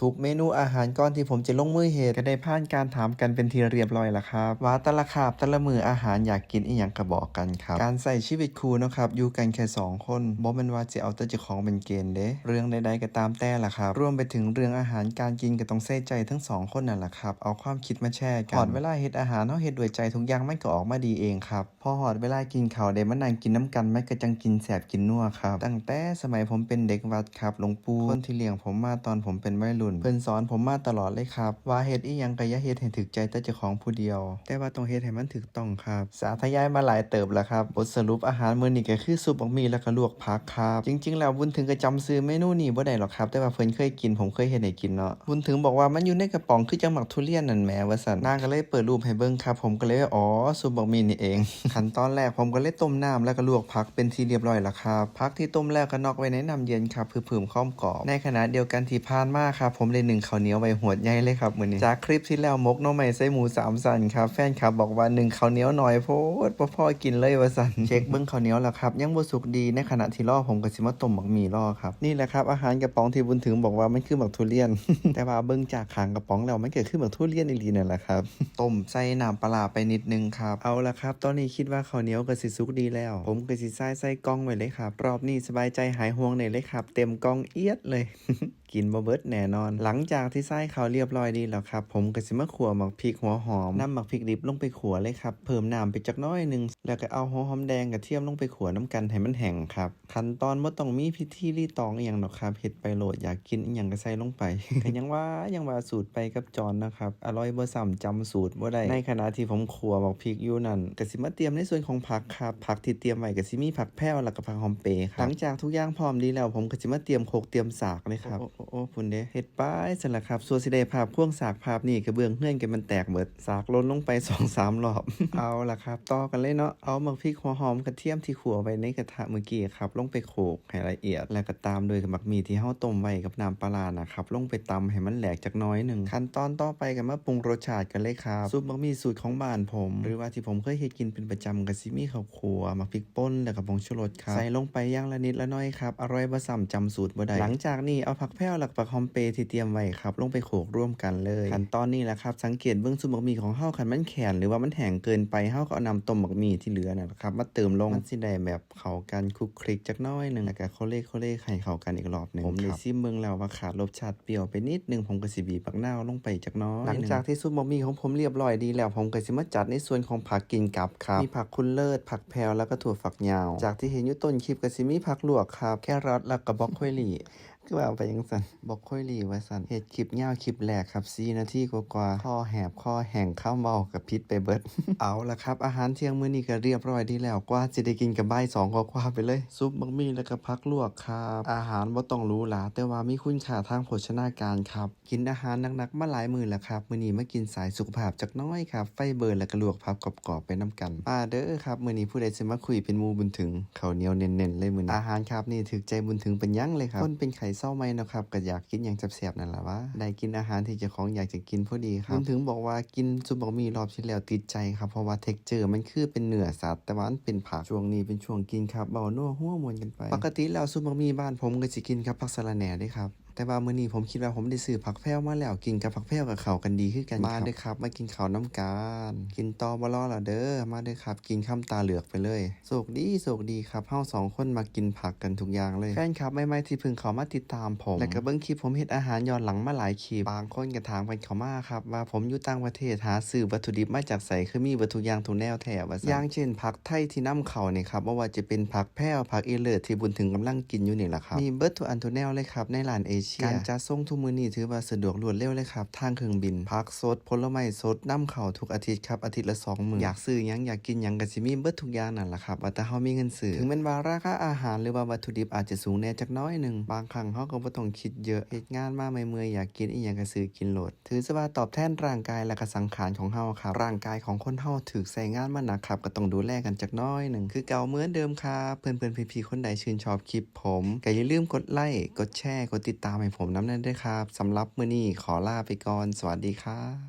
ทุกเมนูอาหารก่อนที่ผมจะลงมือเฮ็ดก็ได้ผ่านการถามกันเป็นทีเรียบร้อยแล้วครับ ว่าแต่ละคาบแต่ละมืออาหารอยากกินอีหยังก็บอกกันครับ การใส่ชีวิตครูนะครับอยู่กันแค่สองคนบ่แม่นว่าจะเอาแต่เจ้าของเป็นเกณฑ์เด้เรื่องใดๆก็ตามแต่ล่ะครับ รวมไปถึงเรื่องอาหารการกินก็ต้องใส่ใจทั้งสองคนนั่นแหละครับ เอาความคิดมาแชร์กันพอดเวลาเฮ็ดอาหารเฮาเฮ็ดด้วยใจทุกอย่างมันก็ออกมาดีเองครับพอหอดเวลากินข้าวได้มานั่งกินน้ำกันมันก็จังกินแสบกินนัวครับตั้งแต่สมัยผมเป็นเด็กวัดครับหลวงปู่คนที่เลี้ยงผมมาตอนผมเป็นวัยรุ่นเพิ่นสอนผมมาตลอดเลยครับ ว่าเฮ็ดอีหยังก็อย่าเฮ็ดให้ถึกใจแต่เจ้าของผู้เดียว แต่ว่าต้องเฮ็ดให้มันถูกต้องครับ สาธยายมาหลายเติบแล้วครับบทสรุปอาหารมื้อนี้ก็คือซุปบักหมี่แล้วก็ลวกผักครับจริง ๆ แล้วบุญถึงก็จำซื้อเมนูนี้บ่ได้หรอกครับแต่ว่าเพิ่นเคยกินผมเคยเฮ็ดให้กินเนาะบุญถึงบอกว่ามันอยู่ในกระป๋องคือจังหมักทุเรียนนั่นแหมว่าซั่นนางก็เลยเปิดรูปให้เบิ่งครับ ผมก็เลยอ๋อซุปบักหมี่นี่เอง ขั้นตอนแรกผมก็เลยต้มน้ำแล้วก็ลวกผักเป็นที่เรียบร้อยแล้วครับผักที่ต้มแล้วก็นอกไว้ในน้ำเย็นครับเพื่อเพิ่มความกรอบในขณะเดียวกันที่ผ่านมาครับผมเลยหนึ่งข้าวเหนียวไว้หวดใหญ่เลยครับมื้อนี้จากคลิปที่แล้วมกหน้อใหม่ใส่หมูสามสันครับแฟนคลับบอกว่าหนึ่งข้าวเหนียวหน่อยโพดบ่พอกินเลยว่าสันเช็คเบิ่งข้าวเหนียวแล้วครับยังบ่สุกดีในขณะที่รอผมก็สิมาต้มหมักหมี่รอครับนี่แหละครับอาหารกระป๋องที่บุญถึงบอกว่ามันคือหมักทุเรียน แต่ว่าเบิ่งจากขางกระป๋องแล้วมันก็คือหมักทุเรียนอีหลีนั่นแหละครับต้มใส่น้ำปลาร้าไปนิดนึงครับเอาละครับ ตอนนี้คิดว่าข้าวเหนียวก็สิสุกดีแล้ว ผมก็สิใส่ใส่กล้องไว้เลยครับรอบนี้สบายใจหายห่วงเลยเลยครับ เต็มกล้องเอียดเลยกินบ่เบิดแน่นอน หลังจากที่ใส่ข้าเรียบร้อยดีแล้วครับ ผมก็สิมาขั่วหมักพริกหัวหอมนำหมักพริกดิบลงไปขั่วเลยครับ เพิ่มน้ำไปจักน้อยหนึงแล้วก็เอาหัวหอมแดงกับเทียมลงไปขั่วน้ำกันให้มันแห้งครับ ขั้นตอนบ่ต้องมีพิธีรีตองอหย่างหรอกครับเฮ็ดไปโหลดอยากกินอหย่างก็ใส่ลงไปก็ยังว่ายังว่าสูตรไปกับจอนนะครับอร่อยบ่ซ้ำจำสูตรบ่ได้ในขณะที่ผมขั่วหมักพริกอยู่นั่นก็สิมาเตรียมในส่วนของผักครับผักที่เตรียมไว้ก็สิมีผักแพรวแล้วก็ผักหอมเปรย์ครับหลังจากทุกอย่างพร้อมดีแล้วผมก็สิมาเตรียมโคกเตรียมสากเลยครับโอ้โอ้พุ่นเด้เฮ็ดไปสั่นละครับส่วนสิได้ภาพพ่วงสากภาพนี่กระเบื้องเฮือนกันมันแตกเบิดสากล้นลงไป2-3รอบ เอาล่ะครับ ต่อกันเลยเนาะเอาหมักพริกหัวหอมกระเทียมที่ขั่วไว้ในกระทะเมื่อกี้ครับ ลงไปโขลกให้ละเอียด แล้วก็ตามด้วยกับหมักหมี่ที่เฮาต้มไว้กับน้ำปลานะครับลงไปตำให้มันแหลกจักน้อยหนึ่งขั้นตอนต่อไปก็มาปรุงรสชาติกันเลยครับซุปหมักหมี่สูตรของบ้านผม หรือว่าที่ผมเคยเฮ็ดกินเป็นประจำก็สิมี่ข้าวคั่วหมักพริกป่นแล้วก็ผงชูรสครับใส่ลงไปย่างละนิดละน้อยครับอร่อยบ่ซ้ำจำสูตรบ่ได้หลังจากนี้เอาผักแพรวแล้วก็ผักหอมเปรย์ที่เตรียมไว้ครับ ลงไปโขลกร่วมกันเลยขั้นตอนนี้แหละครับ สังเกตเบื้องซุปหมักหมี่ของเฮาคันมันแข็งหรือว่ามันแห้งเกินไปเฮาก็เอาน้ำต้มหมักหมี่ที่เหลือน่ะครับมาเติมลงมันสิได้แบบเข้ากันคลุกคลิกจักหน้อยหนึงแล้วก็โคเลโคเลให้เข้ากันอีกรอบหนึงผมได้ซิมเบิ่งแล้วว่าขาดรสชาติเปรี้ยวไปนิดนึงผมก็สิบีบผักนาวลงไปจักหน้อยหลังจากที่ซุปหมักหมี่ของผมเรียบร้อยดีแล้วผมก็สิมาจัดในส่วนของผักกินกับครับมีผักคุณเลิศผักแพรวแล้วก็ถั่วฝักยาว จากที่เห็นอยู่ต้นคลิปก็สิมีผักลวกครับแครอทแล้วก็บรอกโคลี คือว่าเอาไปยังสันบอกค่อยรีว่าสันเหตุคลิปยาคลิปแรกครับซีนาทีกว่าข้อแหบข้อแห่งข้าวเมากับพิษไปเบิด เอาละครับ อาหารเที่ยงมื้อนี้ก็เรียบร้อยดีแล้วกว่าจะได้กินกับบ่ายสองกว่าๆไปเลย ซุปบักมี่แล้วก็พักลวกครับ อาหารบ่ต้องรูหราแต่ว่ามีคุณค่าทางโภชนาการครับ กินอาหารหนักๆมาหลายมื้อแล้วครับมื้อนี้มากินสายสุขภาพจักน้อยครับไฟเบอร์แล้วก็ลวกผักกรอบๆไปน้ำกันมาเด้อครับมื้อนี้ผู้ใดสิมาคุยเป็นมูบุญถึงเขาเหนียวเน้นๆเลยมื้อนี้อาหารครับนี่ถึกใจบุญถึงเป็นยังเลยครับคนเป็นไขเศร้าไหมนะครับก็อยากกินอย่างแสบๆนั่นแหละว่าได้กินอาหารที่เจ้าของอยากจะกินพอดีครับถึงบอกว่ากินซุปบะหมี่รอบที่แล้วติดใจครับเพราะว่าเท็กเจอร์มันคือเป็นเนื้อสัตว์แต่ว่ามันเป็นผักช่วงนี้เป็นช่วงกินครับเบานัวหัวมวนกันไป ปกติแล้วซุปบะหมี่บ้านผมก็จะกินครับผักสะระแหน่ด้วยครับ แต่ว่ามื้อนี้ผมคิดว่าผมได้ซื้อผักแพรวมาแล้วกินกับผักแพรวกับข้าวกันดีคือกันมาเด้อครับ มากินข้าวน้ำกันกินต่อบ่รอแล้วเด้อมาเด้อครับ กินข้ามตาเหลือกไปเลยโชคดีโชคดีครับเฮาสองคนมากินผักกันทุกอย่างเลยแฟนคลับใหม่ๆที่เพิ่งเข้ามาติดตามผม และก็เบิ่งคลิปผมเฮ็ดอาหารย้อนหลังมาหลายคลิปบางคนก็ถามกันเข้ามาครับว่าผมอยู่ต่างประเทศหาซื้อวัตถุดิบมาจากไสคือมีวัตถุอย่างทุกแนวแท้ว่าซั่นอย่างเช่นผักไทยที่นำเข้านี่ครับบ่ว่าจะเป็นผักแพรวผักอีเลิศที่บุญถึงกำลังกินอยู่นี่แหละครับมีเบิดทุกอันทุกแนวเลยครับในร้านเอเชีย การจัดส่งทุกมือนี้ถือว่าสะดวกรวดเร็วเลยครับ ทางเครื่องบินผักสดผลไม้สดนำเข้าทุกอาทิตย์ครับ อาทิตย์ละสองมื้ออยากซื้อหยังอยากกินหยังก็สิมีเบิดทุกอย่างนั่นแหละครับว่าแต่เฮามีเงินซื้อถึงแม้นว่าราคาอาหารหรือว่าวัตถุดิบอาจจะสูงแน่จักน้อยหนึงบางครั้งเฮาก็บ่ต้องคิดเยอะเฮ็ดงานมาเมื่อยๆอยากกินอีหยังก็ซื้อกินโหลด ถือซะว่าตอบแทนร่างกายและก็สังขารของเฮาครับร่างกายของคนเฮาถูกใส่งานมาหนักครับก็ต้องดูแลกันจักน้อยหนึงคือเก่าเหมือนเดิมครับเพื่อนๆพี่ๆคนใดชื่นชอบคลิปผมก็อย่าลืมกดไลค์กดแชร์กดติดตามให้ผมน้ำนั้นด้วยครับสำหรับมื้อนี้ขอลาไปก่อน สวัสดีครับ